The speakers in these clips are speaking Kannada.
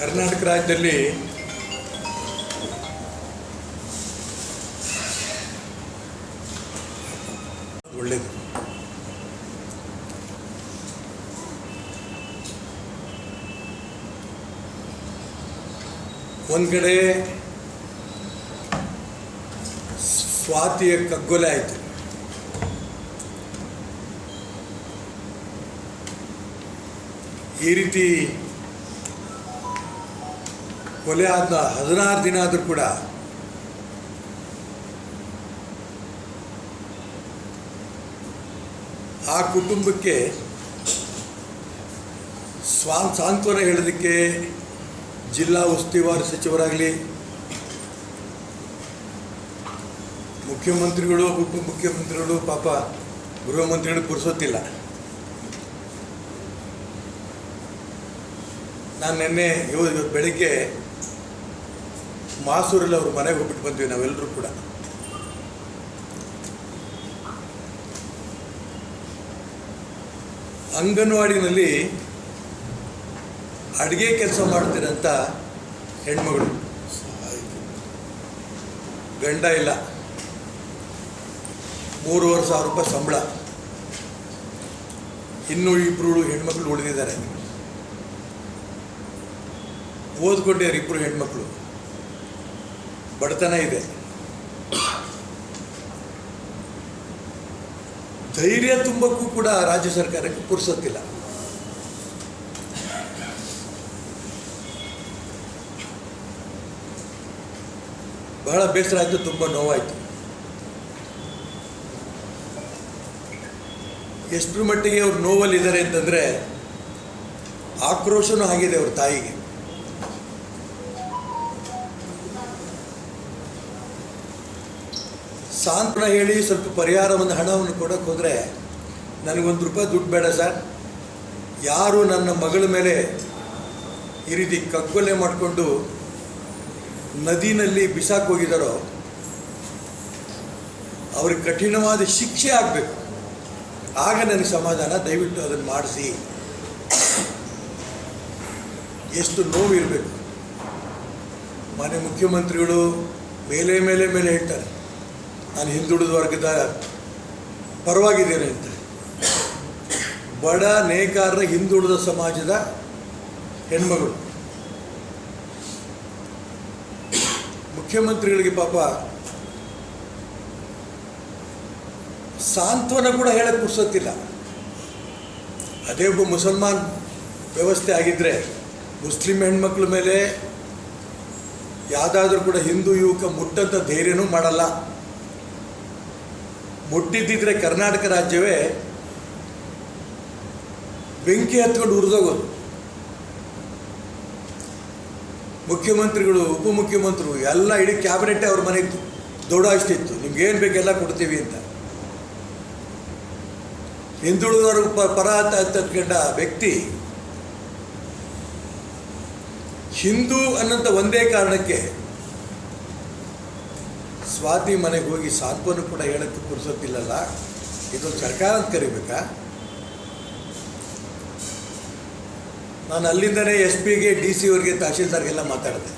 ಕರ್ನಾಟಕ ರಾಜ್ಯದಲ್ಲಿ ಒಳ್ಳೆಯದು ಒಂದು ಕಡೆ ಸ್ವಾತಿಯ ಕಗ್ಗೊಲೆ ಆಯಿತು. ಈ ರೀತಿ ಕೊಲೆ ಆದ ಹದಿನಾರು ದಿನ ಆದರೂ ಕೂಡ ಆ ಕುಟುಂಬಕ್ಕೆ ಸ್ವಾ ಸಾಂತ್ವನ ಹೇಳೋದಕ್ಕೆ ಜಿಲ್ಲಾ ಉಸ್ತುವಾರಿ ಸಚಿವರಾಗಲಿ, ಮುಖ್ಯಮಂತ್ರಿಗಳು ಉಪಮುಖ್ಯಮಂತ್ರಿಗಳು ಪಾಪ ಗೃಹಮಂತ್ರಿಗಳು ಮಂತ್ರಿಗಳು ಪುರ್ಸೋತಿಲ್ಲ ನಾನು ನಿನ್ನೆ ಇವ- ಇವತ್ತು ಬೆಳಿಗ್ಗೆ ಮಾಸೂರಲ್ಲಿ ಅವ್ರ ಮನೆಗೆ ಹೋಗ್ಬಿಟ್ಟು ಬಂದ್ವಿ ನಾವೆಲ್ಲರೂ ಕೂಡ. ಅಂಗನವಾಡಿನಲ್ಲಿ ಅಡುಗೆ ಕೆಲಸ ಮಾಡ್ತಿರಂತ ಹೆಣ್ಮಗಳು. ಗಂಡ ಇಲ್ಲ. ಮೂರುವರೆ ಸಾವಿರ ರೂಪಾಯಿ ಸಂಬಳ. ಇನ್ನೂ ಇಬ್ಬರು ಹೆಣ್ಮಕ್ಳು ಉಳಿದಿದ್ದಾರೆ. ಓದ್ಕೊಂಡಿದ್ದಾರೆ ಇಬ್ಬರು ಹೆಣ್ಮಕ್ಳು. ಬಡತನ ಇದೆ. ಧೈರ್ಯ ತುಂಬಕ್ಕೂ ಕೂಡ ರಾಜ್ಯ ಸರ್ಕಾರಕ್ಕೆ ಪುರುಸತ್ತಿಲ್ಲ. ಬಹಳ ಬೇಸರ ಆಯಿತು ತುಂಬ ನೋವಾಯಿತು. ಎಷ್ಟರ ಮಟ್ಟಿಗೆ ಅವ್ರು ನೋವಲ್ಲಿದ್ದಾರೆ ಅಂತಂದರೆ ಆಕ್ರೋಶನೂ ಆಗಿದೆ ಅವ್ರ ತಾಯಿಗೆ. ಸಾಂತ್ವನ ಹೇಳಿ ಸ್ವಲ್ಪ ಪರಿಹಾರ ಒಂದು ಹಣವನ್ನು ಕೊಡೋಕೆ ಹೋದರೆ ನನಗೊಂದು ರೂಪಾಯಿ ದುಡ್ಡು ಬೇಡ ಸರ್. ಯಾರು ನನ್ನ ಮಗಳ ಮೇಲೆ ಈ ರೀತಿ ಕಗ್ಗೊಲೆ ಮಾಡಿಕೊಂಡು ನದಿನಲ್ಲಿ ಬಿಸಾಕ್ ಹೋಗಿದ್ದಾರೋ ಅವ್ರಿಗೆ ಕಠಿಣವಾದ ಶಿಕ್ಷೆ ಆಗಬೇಕು. ಆಗ ನನಗೆ ಸಮಾಧಾನ, ದಯವಿಟ್ಟು ಅದನ್ನು ಮಾಡಿಸಿ. ಎಷ್ಟು ನೋವು ಇರಬೇಕು ಮಾನ್ಯ ಮುಖ್ಯಮಂತ್ರಿಗಳು ಮೇಲೆ ಮೇಲೆ ಮೇಲೆ ಹೇಳ್ತಾರೆ. ನಾನು ಹಿಂದುಳಿದ ವರ್ಗದ ಪರವಾಗಿದ್ದೇನೆ ಅಂತ. ಬಡ ನೇಕಾರರ ಹಿಂದುಳಿದ ಸಮಾಜದ ಹೆಣ್ಮಗಳು. ಮುಖ್ಯಮಂತ್ರಿಗಳಿಗೆ ಪಾಪ ಸಾಂತ್ವನ ಕೂಡ ಹೇಳಕ್ಕೆ ಪುರ್ಸೊತ್ತಿಲ್ಲ. ಅದೇ ಒಬ್ಬ ಮುಸಲ್ಮಾನ್ ವ್ಯವಸ್ಥೆ ಆಗಿದ್ದರೆ ಮುಸ್ಲಿಂ ಹೆಣ್ಮಕ್ಳ ಮೇಲೆ ಯಾವುದಾದ್ರೂ ಕೂಡ ಹಿಂದೂ ಯುವಕ ಮುಟ್ಟಂಥ ಧೈರ್ಯನೂ ಮಾಡಲ್ಲ. ಮುಟ್ಟಿದ್ದಿದ್ರೆ ಕರ್ನಾಟಕ ರಾಜ್ಯವೇ ಬೆಂಕಿ ಹತ್ಕೊಂಡು ಉರಿದೋಗೋದು. ಮುಖ್ಯಮಂತ್ರಿಗಳು, ಉಪಮುಖ್ಯಮಂತ್ರಿಗಳು ಎಲ್ಲ ಇಡೀ ಕ್ಯಾಬಿನೆಟ್ಟೇ ಅವ್ರ ಮನೆ ಇತ್ತು ದೊಡ್ಡ ಅಷ್ಟಿತ್ತು ನಿಮ್ಗೆ ನಿಮ್ಗೇನು ಬೇಕೆಲ್ಲ ಕೊಡ್ತೀವಿ ಅಂತ. ಹಿಂದುಳಿದವರು ಪರ ಅಂತ ಅಂತಂದ್ಕೊಂಡ ವ್ಯಕ್ತಿ ಹಿಂದೂ ಅನ್ನೋಂಥ ಒಂದೇ ಕಾರಣಕ್ಕೆ ಸ್ವಾತಿ ಮನೆಗೆ ಹೋಗಿ ಸಾಂತ್ವನ ಕೂಡ ಹೇಳಕ್ಕೆ ಪುರ್ಸೊತ್ತಿಲ್ಲಲ್ಲ, ಇದು ಸರ್ಕಾರ ಅಂತ ಕರಿಬೇಕಾ? ನಾನು ಅಲ್ಲಿಂದನೇ ಎಸ್ ಪಿಗೆ, ಡಿ ಸಿ ಅವ್ರಿಗೆ ತಹಶೀಲ್ದಾರ್ಗೆಲ್ಲ ಮಾತಾಡಿದೆ.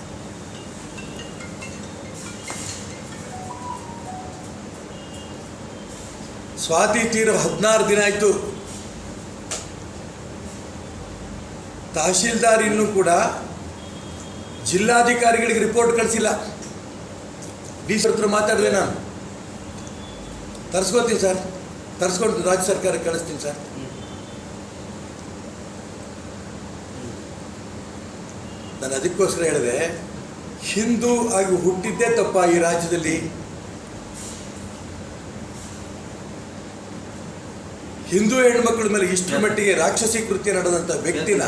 ಸ್ವಾತಿ ತೀರ ಹದಿನಾರು ದಿನ ಆಯಿತು. ತಹಶೀಲ್ದಾರ್ ಇನ್ನೂ ಕೂಡ ಜಿಲ್ಲಾಧಿಕಾರಿಗಳಿಗೆ ರಿಪೋರ್ಟ್ ಕಳಿಸಿಲ್ಲ. ಡಿ ಸಿ ಹತ್ರ ಮಾತಾಡಿದೆ ನಾನು. ತರಿಸ್ಕೊತೀನಿ ಸರ್. ತರಿಸ್ಕೊಂಡು ರಾಜ್ಯ ಸರ್ಕಾರಕ್ಕೆ ಕಳಿಸ್ತೀನಿ ಸರ್. ನಾನು ಅದಕ್ಕೋಸ್ಕರ ಹೇಳಿದೆ, ಹಿಂದೂ ಆಗಿ ಹುಟ್ಟಿದ್ದೇ ತಪ್ಪ ಈ ರಾಜ್ಯದಲ್ಲಿ. ಹಿಂದೂ ಹೆಣ್ಮಕ್ಳ ಮೇಲೆ ಇಷ್ಟರ ಮಟ್ಟಿಗೆ ರಾಕ್ಷಸಿ ಕೃತ್ಯ ನಡೆದಂಥ ವ್ಯಕ್ತಿನ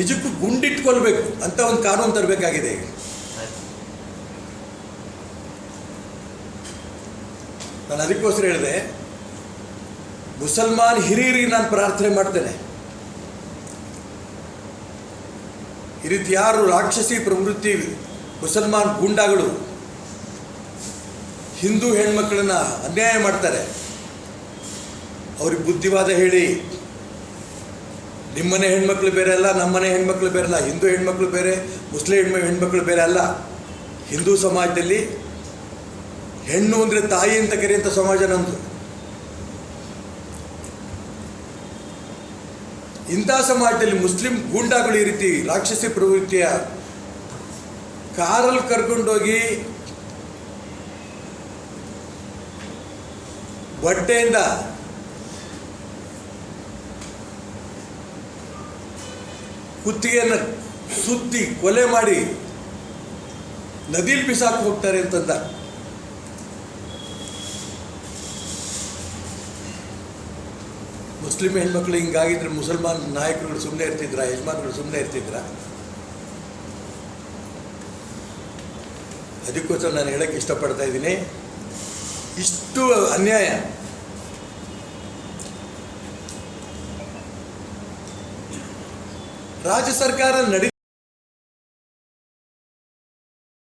ನಿಜಕ್ಕೂ ಗುಂಡಿಟ್ಕೊಳ್ಬೇಕು ಅಂತ ಒಂದು ಕಾನೂನು ತರಬೇಕಾಗಿದೆ ನಾನು ಅದಕ್ಕೋಸ್ಕರ ಹೇಳಿದೆ, ಮುಸಲ್ಮಾನ್ ಹಿರಿಯರಿಗೆ ನಾನು ಪ್ರಾರ್ಥನೆ ಮಾಡ್ತೇನೆ. ಈ ರೀತಿ ಯಾರು ರಾಕ್ಷಸಿ ಪ್ರವೃತ್ತಿ ಮುಸಲ್ಮಾನ್ ಗೂಂಡಾಗಳು ಹಿಂದೂ ಹೆಣ್ಮಕ್ಳನ್ನ ಅನ್ಯಾಯ ಮಾಡ್ತಾರೆ. ಅವ್ರಿಗೆ ಬುದ್ಧಿವಾದ ಹೇಳಿ ನಿಮ್ಮನೆ ಹೆಣ್ಮಕ್ಳು ಬೇರೆ ಅಲ್ಲ, ನಮ್ಮನೆ ಹೆಣ್ಮಕ್ಳು ಬೇರೆ ಅಲ್ಲ, ಹಿಂದೂ ಹೆಣ್ಮಕ್ಳು ಬೇರೆ, ಮುಸ್ಲಿಂ ಹೆಣ್ಮ, ಹೆಣ್ಮಕ್ಳು ಬೇರೆ ಅಲ್ಲ. ಹಿಂದೂ ಸಮಾಜದಲ್ಲಿ ಹೆಣ್ಣು ಅಂದರೆ ತಾಯಿ ಅಂತ ಕರೆಯುವಂಥ ಸಮಾಜ ನಮ್ಮದು ಇಂಥ ಸಮಾಜದಲ್ಲಿ ಮುಸ್ಲಿಂ ಗೂಂಡಾಗಳು ಈ ರೀತಿ, ರಾಕ್ಷಸಿ ಪ್ರವೃತ್ತಿಯ ಕಾರಲ್ಲಿ ಕರ್ಕೊಂಡೋಗಿ ಬಟ್ಟೆಯಿಂದ ಕುತ್ತಿಗೆಯನ್ನು ಸುತ್ತಿ ಕೊಲೆ ಮಾಡಿ ನದಿಲಿ ಬಿಸಾಕಿ ಹೋಗ್ತಾರೆ ಅಂತಂದ. ಮುಸ್ಲಿಂ ಹೆಣ್ಮಕ್ಳು ಹಿಂಗಾಗಿದ್ರೆ ಮುಸಲ್ಮಾನ್ ನಾಯಕರುಗಳು ಸುಮ್ಮನೆ ಇರ್ತಿದ್ರ ಯಜಮಾನ್ಗಳು ಸುಮ್ಮನೆ ಇರ್ತಿದ್ರ? ಅದಕ್ಕೋಸ್ಕರ ನಾನು ಹೇಳಕ್ಕೆ ಇಷ್ಟಪಡ್ತಾ ಇದ್ದೀನಿ. ಇಷ್ಟು ಅನ್ಯಾಯ. ರಾಜ್ಯ ಸರ್ಕಾರ ನಡಿ